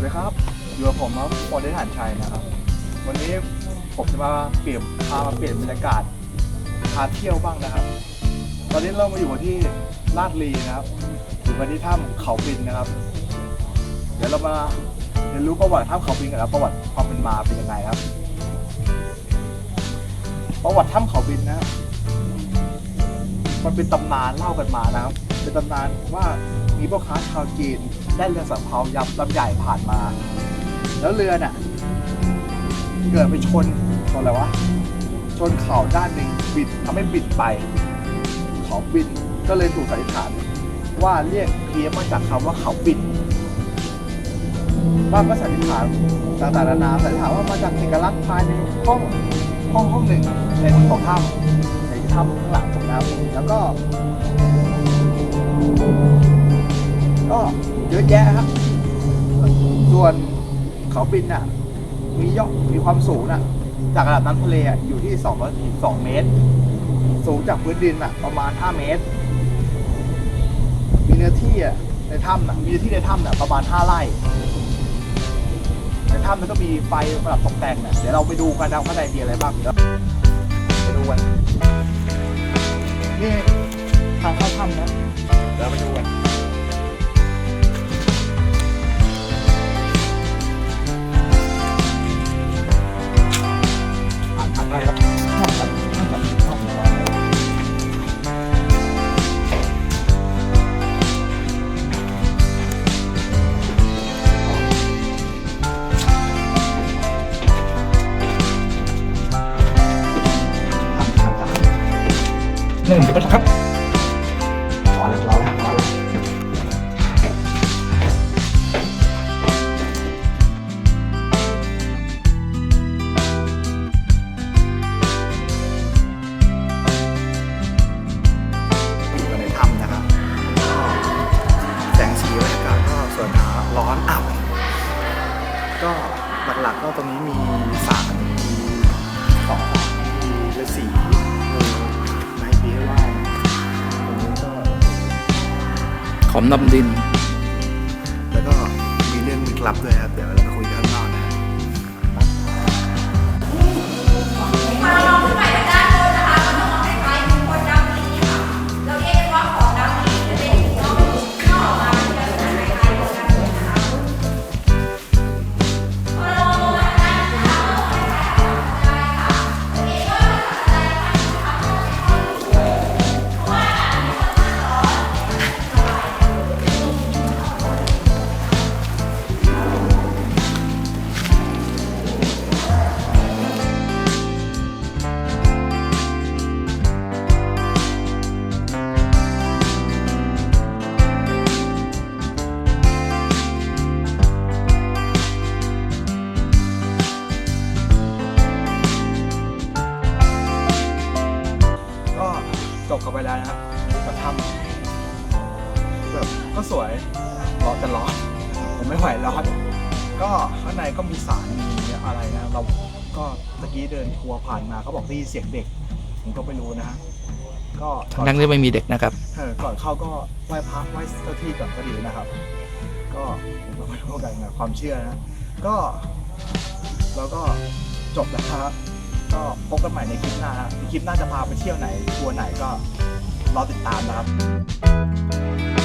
สวัสดีครับอยู่กับผมครับพลได้ฐานชัยนะครับ วันนี้ผมจะมาเปลี่ยนพามาเปลี่ยนบรรยากาศพาเที่ยวบ้างนะครับ ตอนนี้เรามาอยู่ที่ลาดลีนะครับอยู่กันที่ถ้ำเขาบินนะครับ เดี๋ยวเรามาเรียนรู้ประวัติถ้ำเขาบินกันแล้วประวัติความเป็นมาเป็นยังไงครับ ประวัติถ้ำเขาบินนะครับมันเป็นตำนานเล่ากันมานะครับ เป็นตำนานว่า มีพ่อค้าชาวจีนได้เรือสำเภายับลำใหญ่ผ่านมา แล้วเรือน่ะเกิดไปชนชนอะไรวะชนเขาด้านหนึ่งบิดทำให้บิดไปเขาบินก็เลยถูกสันนิษฐานว่าเรียกเพี้ยนมาจากคำว่าเขาบินบ้างก็สันนิษฐานต่างๆนานาสันนิษฐานว่ามาจากเอกลักษณ์ภายในห้องห้องห้องหนึ่งในของถ้ำในถ้ำข้างหลังผมนะครับแล้วก็ ก็เยอะแยะครับ ส่วนเขาบินน่ะ มียอดมีความสูงน่ะ จากระดับน้ำทะเลอะอยู่ที่2 2เมตร สูงจากพื้นดินอะ ประมาณ 5 เมตร มีเนื้อที่อะในถ้ำน่ะมีเนื้อที่ในถ้ำน่ะประมาณ 5 ไร่ในถ้ำนั้นก็มีไฟประดับตกแต่งน่ะเดี๋ยวเราไปดูกันนะข้างในมีอะไรบ้างเดี๋ยวไปดูกันนี่ทางเข้าถ้ำนะเดี๋ยวเราไปดูกัน หนึ่งเดี๋ยวไปครับรอแล้วรอแล้วรอแล้วอยู่กันในถ้ำนะครับก็แสงสีบรรยากาศก็สวยงาร้อนอับก็หลักๆก็ตรงนี้มีสารมีเกาะมีฤาษี มนำดิน แล้วก็มีเรื่องลึกลับด้วยครับ เดี๋ยวเราไปคุยกันข้างนอกนะ จบกันไปแล้วนะครับกับถ้ำแบบก็สวยร้อนแต่ร้อนผมไม่ไหวร้อนก็ข้างในก็มีสารมีอะไรนะ เราก็ตะกี้เดินทัวร์ผ่านมาเขาบอกได้ยินเสียงเด็ก ผมก็ไม่รู้นะฮะก็ก่อนนั่งที่ไม่มีเด็กนะครับเออก่อนเข้าก็ไหว้พระไหว้เจ้าที่ก่อนก็ดีนะครับ ก็ผมก็ไม่รู้กันนะความเชื่อนะ ก็ เราก็จบแล้วครับ ก็พบกันใหม่ในคลิปหน้าคลิปหน้าจะพาไปเที่ยวไหนทัวร์ไหนก็รอติดตามนะครับ